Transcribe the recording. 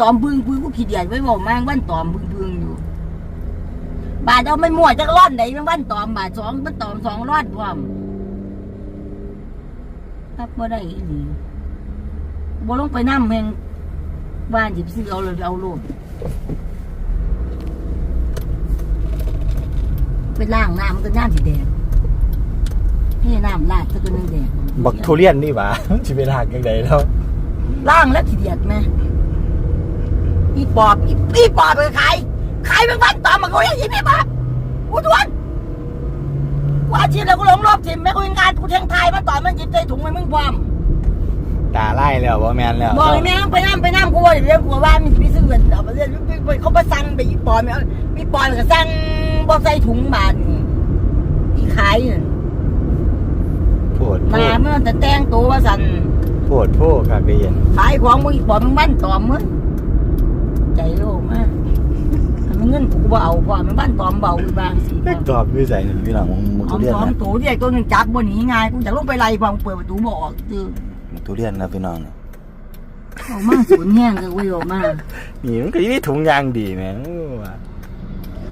ตอมบึงบึงกูขี้เดียดไว้บอกแม่งวันตอมบึงบึงอยู่บาทเอาไม่มั่วจักร้อนไหนมันวันตอมบาทสองมันตอมสองร้อนพร้อมรับบ่ได้อีหลีบ่ลงไปน้ำแหงบ้านจิบซื้อเอาเลยเอาโลดไปล้างน้ำมันก็น้ำสีแดงให้น้ำลาดสักตัวหนึงแดงบักทุเรียนนี่หว่าสิเป็นหักยังไงแล้วล่างแล้วขี้เดียดไหมอี ปอบอีอีปอบไปขายขายเป็นวันต่อมาเขาอย่างนี้พี่ปอบกูทวนกูอาชีพแล้วกูหลงรอบทิมแม่กูยังงานกูแทงทายมาต่อมันจิบใจถุงมันมึงความตาไล่แล้วบ่แม่นแล้วบอกเลยแม่งไปน้ำไปน้ำกูว่าเดี๋ยวกูว่ามีมีซื้อเงินเอาไปเรื่อยเขาไปสั่งไปอีปอบเนี่ยอีปอบก็สั่งบอกใส่ถุงบาทนี่อีขายเนี่ยโพดโพมาดเมื่อแต่แต่งตัวว่าสั่นโพดโพดคักได้ยินขายของมึงอีปอบมึงบ้านตอมมึงใจโลกมากมัน เงินกูบ่เอาพอมันบ้านตอมเบาอีบางสิเล็กตอบอยู่ใส่นี่พี่น้องมึงเอาทุเรียนสองนะตัวที่ไอ้ตัวหนึงจับบนหนีไงกูจะลงไปไล่พอมึงเปิดประตูบ่ออกคือมึงทุเรียนนะพี่น้องนี่ออกมาศูนย์แห้งเลยเว้ยออกมานี่มันก็มีถุงยางดีแม่งว่า